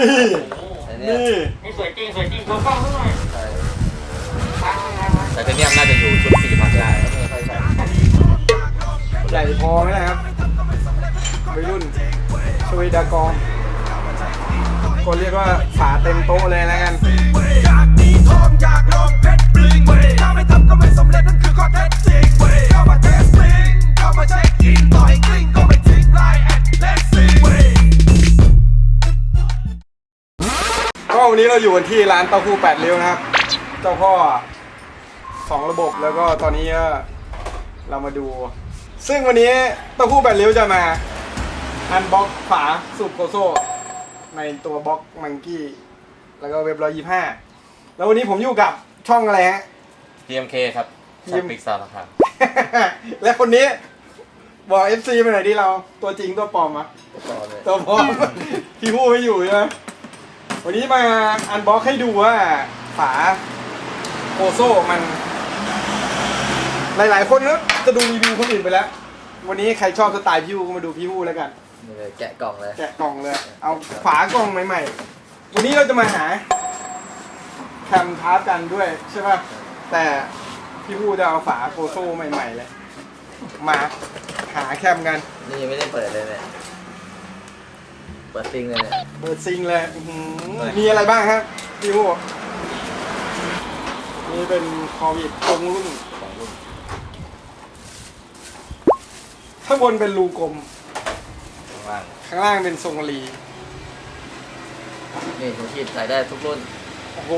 นี่แต่เนี่ยนี่นี่สวยจริงสวยจริงโชว์กล้องซะหน่อยใช่ตั้งนะแต่ตัวเนี้ยน่าจะอยู่ชุดสี่พันได้ไม่ค่อยใช่ใหญ่พอไหมนะครับวัยรุ่นชเวดากองก็เรียกว่าฝาเต็มโต๊ะเลยแล้วกันอยากมีทองอยากลองเพชรบลิงถ้าไม่ทำก็ไม่สำเร็จนั่นคือข้อเท็จ นนี้เราอยู่กันที่ร้านเต้าหู้แปดเลี้ยวนะครับ เจ้าพ่อสองระบบแล้วก็ตอนนี้ก็เรามาดู ซึ่งวันนี้เต้าหู้แปดเลี้ยวจะมาอันบ็อกฝาสูบโกโซ่ในตัวบล็อกมังกี้แล้วก็เว็บร้อยยี่ห้าแล้ววันนี้ผมอยู่กับช่องอะไรฮะ TMK ครับทีช่างมปิกซาร์ครับ และคนนี้บอก FC ไปหน่อยดิเราตัวจริงตัวปลอมอะต่อเลยตัวปลอมพี่พูดไม่อยู่ใช่ไหม วันนี้มาอันบ็อกให้ดูว่าฝาโกโซ่มัน หลาย ๆ คนก็จะดูรีวิวคนอื่นไปแล้ว วันนี้ใครชอบสไตล์พี่ฮูก็มาดูพี่ฮูแล้วกัน นี่เลยแกะกล่องเลย แกะกล่องเลย เอาฝากล่องใหม่ ๆ วันนี้เราจะมาหาแคมทาร์กันด้วยใช่ป่ะ แต่พี่พูจะเอาฝาโกโซ่ใหม่ ๆ เลย มาหาแคมกัน นี่ยังไม่ได้เปิดเลยเนี่ย เปิดซิงเลยเนี่ยเปิดซิงเลยอื้อหือมีอะไรบ้างครับพี่พูนี่เป็นคอวิดตรงรุ่นสองรุ่นข้างบนเป็นรูกลม ข้างล่างข้างล่างเป็นทรงรีนี่ถุงชีพใส่ได้ทุกรุ่น โอ้โห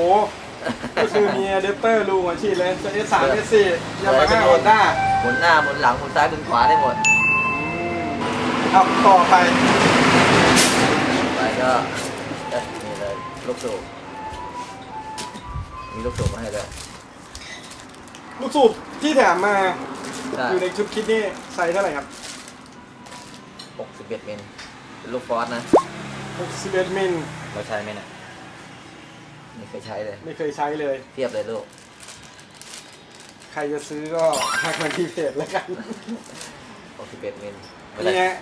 ก็คือมีอะแดปเตอร์รูหัวฉีดเลยจะ S3 S4 ยามาฮ่าฮอนด้าหมุนหน้าหมุนหลังหมุนซ้ายหมุนขวาได้หมดเอาต่อไปไป ก็ก็นี่เลยลูกสูบมีลูกสูบมาให้ด้วยลูกสูบที่แถมมาใช่อยู่ในชุดคิดนี่ไซส์เท่าไหร่ครับ 61มิลเป็นลูกฟอสนะ 61มิลเราใช้ไหมเนี่ยไม่เคยใช้เลย ไม่เคยใช้เลย เทียบเลยลูก ใครจะซื้อก็ทักมาที่เพจแล้วกัน 61มิลนี่ฮะ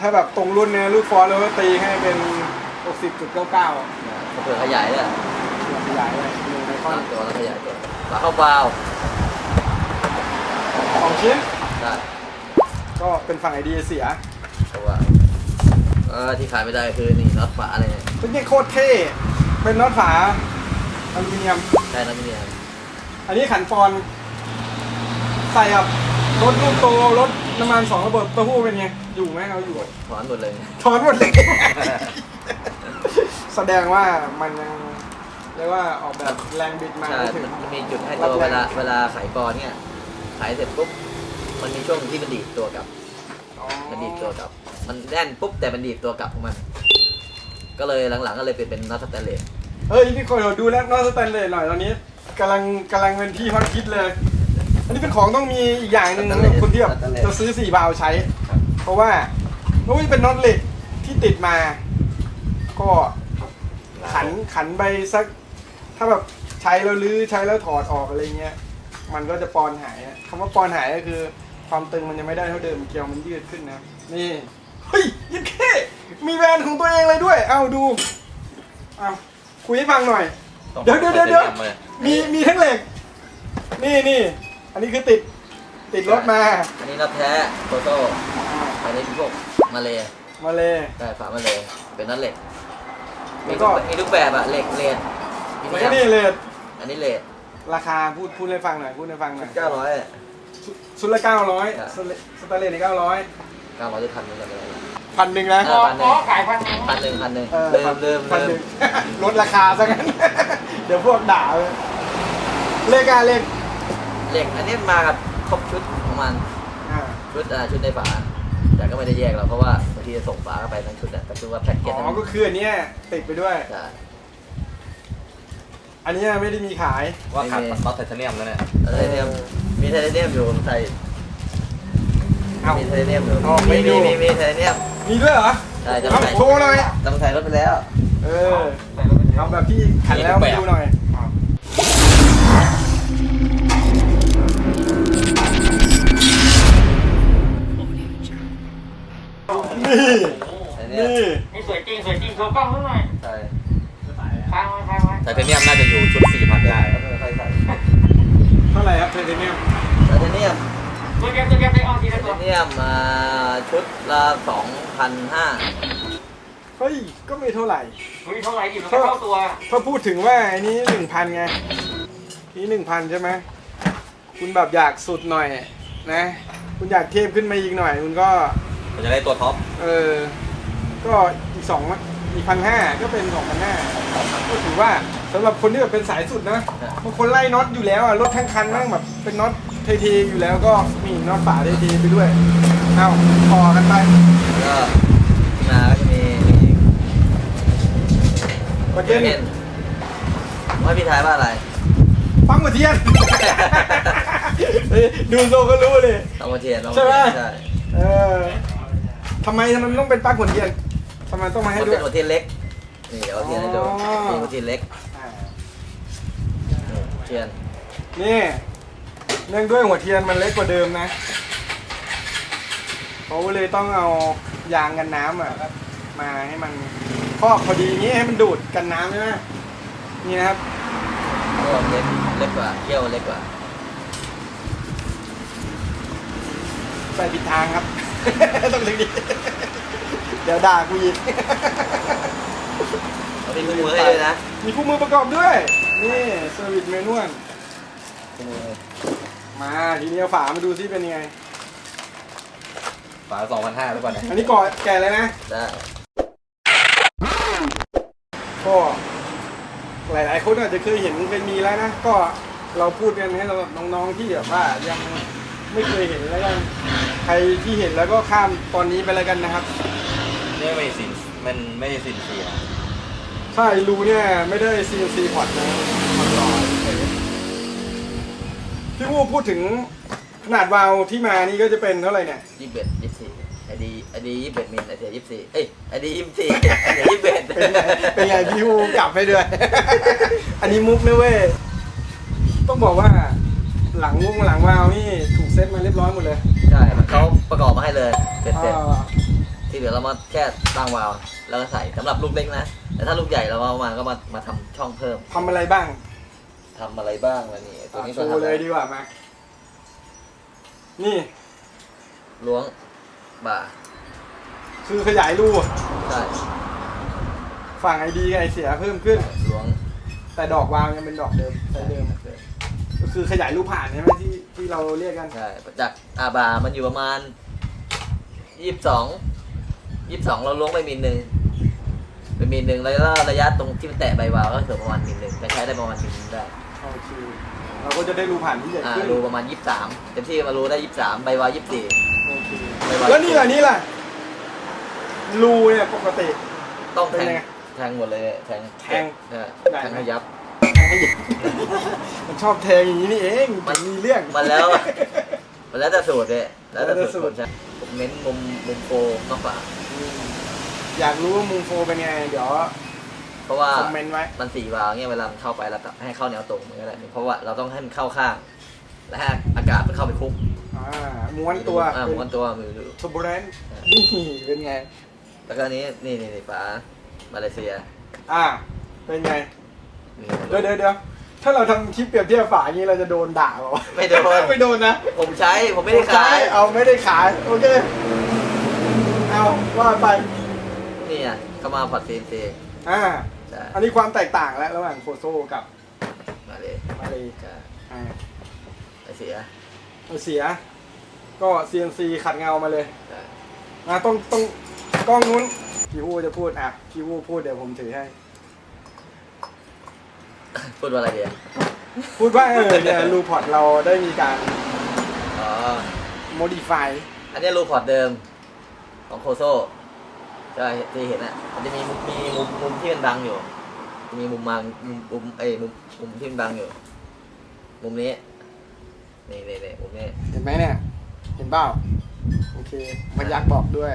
ถ้าแบบตรงรุ่นเนี่ยลูกฟอร์แล้วก็ตีให้เป็น 60.99เผื่อขยายด้วยขยายเลยหนึ่งไอคอตั้นงตัวแล้วขยายตัวฝาเข้าเบาสองชิ้น ได้ก็เป็นฝั่งไอเดียเสียเพราะว่าเออที่ขายไม่ได้คือนี่น็อตฝาอะไรเนี่ยเป็นนี่โคตรเท่ เป็นน็อตฝาอลูมิเนียม ได้น็อตมิเนียมอันนี้ขันปอน ใส่กับรถลูกโตรถน้ำมันสองระเบิดเต้าหู้เป็นไง อยู่ไหมเอาอยู่ ถอนหมดเลย ถอนหมดเลย แสดงว่ามันยังเรียกว่าออกแบบแรงบิดมาใช่ ไม่ถึงมันมีจุดให้ตัวเวลาเวลาขายกรเนี่ยขายเสร็จปุ๊บ มันมีช่วงที่มันดีดตัวกลับ อ๋อมันดีดตัวกลับ มันแน่นปุ๊บแต่มันดีดตัวกลับของมัน ก็เลยหลังๆก็เลยเปลี่ยนเป็นน็อตสแตนเลสเฮ้ยพี่คนเราดูแล้วนอกสแตนเลสหน่อยตอนนี้กำลังกำลังเป็นที่ฮอตฮิตเลย อันนี้เป็นของต้องมีอีกอย่างหนึ่งสำหรับคนที่แบบจะซื้อสี่บาวใช้ เพราะว่าเพราะว่าเป็นน็อตเหล็กที่ติดมา ก็ขันขันไปสัก ถ้าแบบใช้แล้วลื้อใช้แล้วถอดออกอะไรเงี้ย มันก็จะปอนหายอะคำว่าปอนหายก็คือ ความตึงมันจะไม่ได้เท่าเดิมเกลียวมันยืดขึ้นนะนี่เฮ้ยยิ่งเท่มีแบรนด์ของตัวเองเลยด้วย เอาดูเอาคุยให้ฟังหน่อยต้องเดี๋ยวเดี๋ยวเดี๋ยวเดี๋ยวไทเทนีมเลยมีมีทั้งเหล็ก นี่นี่อันนี้คือติดติดรถมา อันนี้น็อตแท้โตโต้ อันนี้พวกมาเลยมาเลยได้ฝามาเลยเป็นน็อตเหล็กแล้มีวก็ทุกมีทุกแบบอะเหล็กเลดมีแล้วเนีก็ยมนี่เลยอันนี้เลดราคาพูดพูดให้ฟังหน่อยพูดให้ฟังหน่อยเก้าร้อยชุดละเก้าร้อยครับสแตนเลสในเก้าร้อยเก้าร้อยจะพันหนึ่งกันเลยพันหนึ่งนะเออ๋อออ๋อขายพันพันหนึ่งพันหนึ่งเออลืมลืมพันหลืนึ่มงลดราคาซะงั้น เดี๋ยวพวกด่าเลยเลขอะเลขเหล็กอันนี้มากับครบชุดของมันอ่าชุดอ่าชุดในฝาแต่ ก็ไม่ได้แยกเราเพราะว่าบางทีจะส่งฝาเข้าไปทั้งชุดอะแต่คือว่าแพ็กเกอ๋จอก็คืออันเนี้ยติดไปด้วย ใช่อันเนี้ยไม่ได้มีขาย ว่าขาดน็อตไทเทเนียมแล้วเนี่ยไทเทเนียมมีไทเทเนียมอยู่ไทยเอ้ามีไทเทเนียมอยู่อ๋อไม่มีดู มีมีมีไทเทเนียม มีด้วยเหรอใช่จะเอามาโชว์หน่อยจะมาไทยรถไปแล้ว เออทำแบบที่ขันแล้วมาดูหน่อย กล้องซะหน่อยใช่ค้างไว้ค้างไว้ไทเทเนียมน่าจะอยู่ชุดสี่พันได้ แล้วมันใครใส่เท่าไหร่ครับไทเทเนียมไทเทเนียมตัวเกมตัวเกมได้ออกทีไทละเทตัวเนียมมาชุดละสองพันห้าเฮ้ยก็ไม่เท่าไหร่มีเท่าไหร่อยู่มันก็เท่าตัวถ้าพูดถึงว่าอันนี้หนึ่งพันไงนี่หนึ่งพันใช่ไหมคุณแบบอยากสุดหน่อยนะ คุณอยากเทพขึ้นมาอีกหน่อย คุณก็ มันจะได้ตัวท็อป เออ ก็อีกสอง อีกพันห้าก็เป็นสองพันห้าก็ถือว่าสำหรับคนที่แบบเป็นสายสุดนะบางคนไล่น็อตอยู่แล้วอะรถทั้งคันนั่งแบบเป็นน็อตเทๆอยู่แล้วก็มีน็อตป่าเทๆไปด้วยเอาพอกันไปแล้วก็ที่มาก็จะมีมีประเจเด็นเนว่าพี่ทายว่าอะไรปังหัวเทียนเฮ้ยดูโซก็รู้เลยต้องมาเทียนต้องใช่ไหมใช่เออทำไมทำไมมันต้องเป็นปลั๊กหัวเทียน ทำไมต้องมาให้มันด้วเป็ยนหัวเทียนเล็ก นี่เดี๋ยวเอาเทียนให้ดูอ๋อ นี่หัวเทียนเล็กอ่านี่เทียนนี่เนื่องด้วยหัวเทียนมันเล็กกว่าเดิมนะเขาเลยต้องเอายางกันน้ำอะมาให้มันครอบพอดีอย่างนี้ให้มันดูดกันน้ำใช่ไหมนี่นะครับก็เล็กเล็กกว่าเขี้ยวเล็กกว่า ใส่ผิดทางครับ ต้องถึงดี เดี๋ยวด่ากูอีก เอาเป็นคู่มือให้ด้วยนะ มีคู่มือประกอบด้วย นี่เซอร์วิสเมนวลคู่มือมาทีนี้เอาฝามาดูซิเป็นยังไง ฝาสองพันห้าหรือเปล่าเนี่ยอันนี้ก่อแก่เลยนะ ได้ก็หลายๆคนอาจจะเคยเห็นเคยมีแล้วนะ ก็เราพูดกันให้สำหรับน้องๆที่แบบว่ายังไม่เคยเห็นแล้วกันใครที่เห็นแล้วก็ข้ามตอนนี้ไปแล้วกันนะครับ นี่ไม่สินมันไม่ใช่สินเสียใช่รูเนี่ยไม่ได้ CNC พอร์ตนะมันหล่อพี่วูพูดถึงขนาดวาล์วที่มานี่ก็จะเป็นเท่าไหร่เนี่ย ยี่สิบเอ็ดยี่สิบสี่ไอดีไอดียี่สิบเอ็ดมิลไอเทียยี่สิบสี่เอ้ยไอดียี่สิบสี่ไอเทียยี่สิบเอ็ดเป็นไงเป็นไงพี่วูกลับให้ด้วย อันนี้มุกนะเว้ย ต้องบอกว่าหลังวงหลังวาล์วนี่ถูกเซ็ตมาเรียบร้อยหมดเลย ใช่เขาประกอบมาให้เลยเสร็จเสร็จ อ่า ที่เหลือเรามาแค่ตั้งวาล์วแล้วก็ใส่สำหรับลูกเล็กนะ แต่ถ้าลูกใหญ่เราเอามาก็มามาทำช่องเพิ่มทำอะไรบ้างทำอะไรบ้างล่ะนี่ตัวอะนี้โชก็ว์ทำเลยดีกว่ามานี่ล้วงบ่าคือขยายรูใช่ฝั่งไอดีกับไอเสียเพิ่มขึ้น ล้วงแต่ดอกวางยังเป็นดอกเดิมไซส์เดิมก็คือขยายรูผ่านใช่ไหมที่ที่เราเรียกกัน ใช่จากอาบามันอยู่ประมาณยี่สิบสอง ยี่สิบสองเราล้วงไปมิลหนึ่งไปมิลหนึ่งแล้วก็ระยะตรงที่มันแตะใบวาล์วก็คือประมาณมิลหนึ่งจะใช้ได้ประมาณมิลหนึ่งได้โอเคเราก็จะได้รูผ่านที่ใหญ่อ่าขึ้นรูประมาณยี่สิบสามเต็มที่มารูได้ยี่สิบสามใบวาล์วยี่สิบสี่โอเคใบวาล์แล้วนี่ล่ะนี่ล่ะรูเนี่ยปกติ ต้องแทเป็นงไงแทงหมดเลยแทงแทงเออได้แทงไหมให้ยับแทงให้หยิบมันชอบแทงอย่างนี้นี่เองมันมีเรื่องมันแล้ว มันแล้วแต่สูตรเลยแล้วแต่แล้วแต่สูสูตตรรใช่ผมเน้นมุมมุมโฟมากกว่า อืมอยากรู้ว่ามุมโฟเป็นไง เดี๋ยวเพราะว่าคอมเมนต์ไว้ มันสี่วาล์วเนี่ยเวลามันเข้าไปแล้วแบบให้เข้าแนวตรงมันก็ได้เพราะว่าเราต้องให้มันเข้าข้าง และให้อากาศมันเข้าไปคลุกอ่าม้วนตัวอ่าม้วนตัวมือดู ทูบูเรนนี่เป็นไง แล้วก็อันนี้นี่นี่นี่ฝามาเลเซียอ่า เป็นไง นี่ เดี๋ยวเดี๋ยวเดี๋ยวถ้าเราทำคลิปเปรียบเทียบฝาอย่างนี้เราจะโดนด่าเปล่าวะไม่โดน ไม่โดนนะผมใช้ผมไม่ได้ขาย เอาไม่ได้ขาย โอเค เอาว่าไปนี่อะ ก็มาพอร์ตซีนซีอ่า ใช่อันนี้ความแตกต่างแล้วระหว่างโฟโซกับมาเลยมาเลยใช่อ่าไอเสียเอาเสีย ก็ CNC ขัดเงามาเลยใช่อ่าต้องต้องกล้องนู้นพี่วูจะพูดอะพี่วูพูดเดี๋ยวผมถือให้ พูดว่าอะไรเดียพูดว่าเออเนี่ยรูพอร์ตเราได้มีการ อ๋อ modify อันนี้รูพอร์ตเดิมของโคโซ ใช่ที่เห็นอะ มันจะมีมุมมีมุมมุมที่มันบังอยู่ มีมุมบังมุมมุมเอ้ยมุมมุมที่มันบังอยู่ มุมนี้นี่นี่นี่มุมนี้เห็นไหมเนี่ย เห็นเปล่าโอเคมันยักษ์บอกด้วย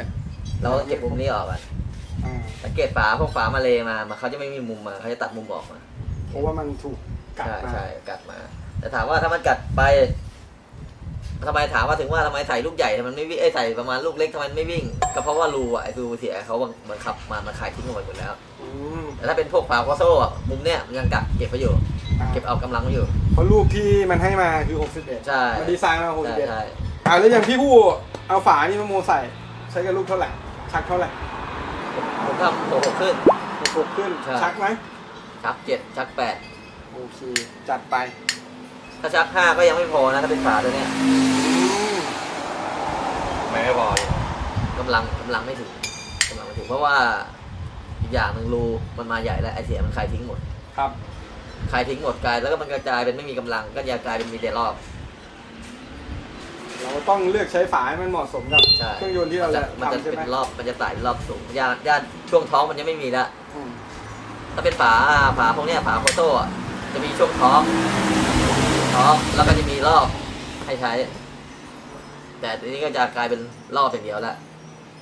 เราก็เก็บมุมนี้ออกอะอ่าสังเกตฝาพวกฝามาเลมามาเขาจะไม่มีมุมมาเขาจะตัดมุมออกมาเพราะว่ามันถูกกัดใช่มาใช่กัดมา แต่ถามว่าถ้ามันกัดไป ทำไมถามว่าถึงว่าทำไมใส่ลูกใหญ่ทำไมมันไม่วิ่งไอ้ยใส่ประมาณลูกเล็กทำไมมันไม่วิ่ง ก็เพราะว่ารูอะไอ้รูเสียเขาบังคับมามันขายทิ้งหมดหมดแล้วอืมแต่ถ้าเป็นพวกฝาคอโซ่อะมุมเนี้ยมันยังกักเก็บไว้อยู่เก็บเอากำลังไว้อยู่ เพราะลูกที่มันให้มาคือ 61ใช่ มันดีไซน์มาใช่61 ใช่อ่าแล้วอย่างพี่ผู้เอาฝานี่มาโมใส่ ใช้กับลูกเท่าไหร่ ชักเท่าไหร่ผมผมทำหกหกขึ้นหกขึ้น ใช่ ชักไหมชักเจ็ดชักแปดโอเค จัดไป ถ้าชักห้าก็ยังไม่พอนะถ้าเป็นฝาตัวเนี้ยอืมไม่ไม่พอกำลังกำลังไม่ถึงกำลังไม่ถึงเพราะว่าอีกอย่างหนึ่งรูมันมาใหญ่แล้วไอเสียมันคลายทิ้งหมดครับคลายทิ้งหมดกลายแล้วก็มันกระจายเป็นไม่มีกำลังก็จะกลายเป็นมีแต่รอบ เราต้องเลือกใช้ฝาให้มันเหมาะสมกับใช่เครื่องยนต์ที่เราจะมันจะทำใช่เป็ไหมนรอบมันจะไต่รอบสูงย่านย่านช่วงท้องมันยังไม่มีละอืมถ้าเป็นฝาฝาพวกเนี้ยฝาโฟโต้อะจะมีช่วงท้อง ท้องแล้วก็จะมีรอบให้ใช้ แต่ทีนี้ก็จะกลายเป็นรอบอย่างเดียวละ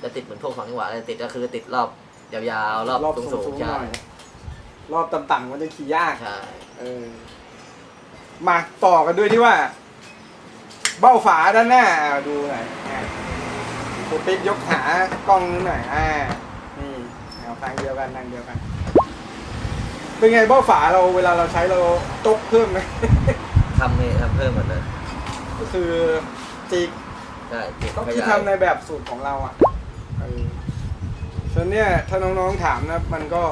จะติดเหมือนพวกของจังหวะเลยติดก็คือติดรอบยาวๆรอบรอบสูสูงงๆๆหใช่น่อยรอบต่ำๆมันจะขี่ยาก ใช่เออ มาต่อกันด้วยที่ว่า เบ้าฝาด้านหน้าอ่าดูหน่อยอ่าคุณติ๊กยกหากล้องนิดหน่อยอ่านี่แนวทางเดียวกันทางเดียวกัน เป็นไงเบ้าฝาเราเวลาเราใช้เราตกเพิ่มไหม ทำนี่ทำเพิ่มหมดเลยก็คือจิกใช่ติดก็ขคือยายทำในแบบสูตรของเราอะเออฉะนั้นเนี่ยถ้าน้องๆถามนะมันก็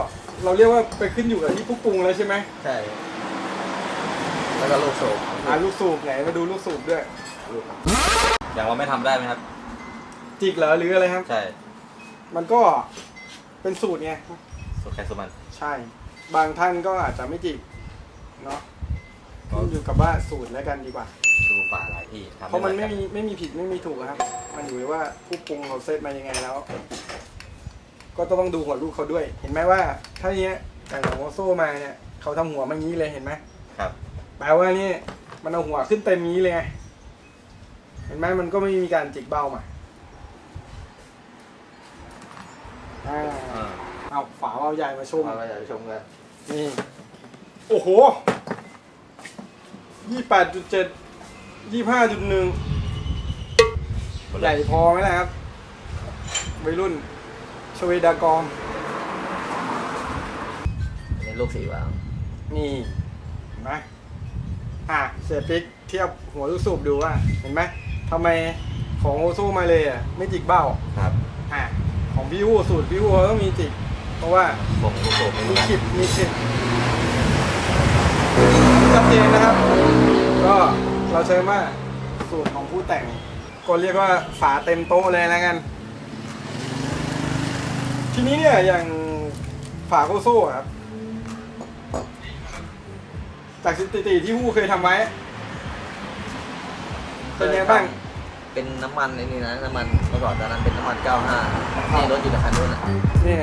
เราเรียกว่าไปขึ้นอยู่กับที่ผู้ปรุงแล้วใช่ไหมใช่แล้วก็ลูกโซ่อ่าลูกสูบไหนมาดูลูกสูบด้วย ลูกอย่างเราไม่ทำได้ไหมครับ จิกเหรอหรืออะไรครับ ใช่มันก็เป็นสูตรไง สุดแค่สุดมัน ใช่ บางท่านก็อาจจะไม่จิกเนาะ ขึ้นอยู่กับว่าสูตรแล้วกันดีกว่า ดูฝาหลายที่ทำเพราะมันหไม่กัมีไม่มีผิดไม่มีถูกอะครับ มันอยู่ที่ว่าผู้ปรุงเขาเซตมายังไงแล้ว ก็ต้องดูหัวลูกเขาด้วย เห็นไหมว่า ถ้าเนี้ยแต่ของโอโซ่มาเนี่ยเขาทำหัวมางี้เลยเห็นไหมครับ แปลว่านี่มันเอาหัวขึ้นเต็มนี้เลยไงเห็นไหมมันก็ไม่มีการจิกเบ้ามาอ่าเออเอาฝาเบ้าใหญ่มาชมมาจะชมกันนี่โอ้โห ยี่แปดจุดเจ็ดยี่ห้าจุดหนึ่งใหญ่พอไหมนะครับวัยรุ่นชเวดากองอันนี้ลูกสีวางนี่เห็นไหมอะเสียปิ๊กเทียบหัวลูกสูบดูว่า เห็นไหมทำไมของโอโซูมาเลยอะไม่จิกเบ้าครับ อะของพี่ฮู้สูตรพี่ฮู้เขาต้องมีจิก เพราะว่าผมลูกโป่งไม่มีรู้นะขิดมีขิดชัดเจนนะครับ ก็เราใช้ว่าสูตรของผู้แต่ง ก็เรียกว่าฝาเต็มโต๊ะเลยแล้วกัน ทีนี้เนี่ยอย่างฝาโคโซ่อะครับ จากสถิติที่ฮู้เคยทำไว้ เป็นไงบ้าง เป็นน้ำมันไอ้นี่นะ น้ำมันเมื่อก่อนตอนนั้นเป็นน้ำมัน 95 นี่รถอยู่ในคันนู้นอะนี่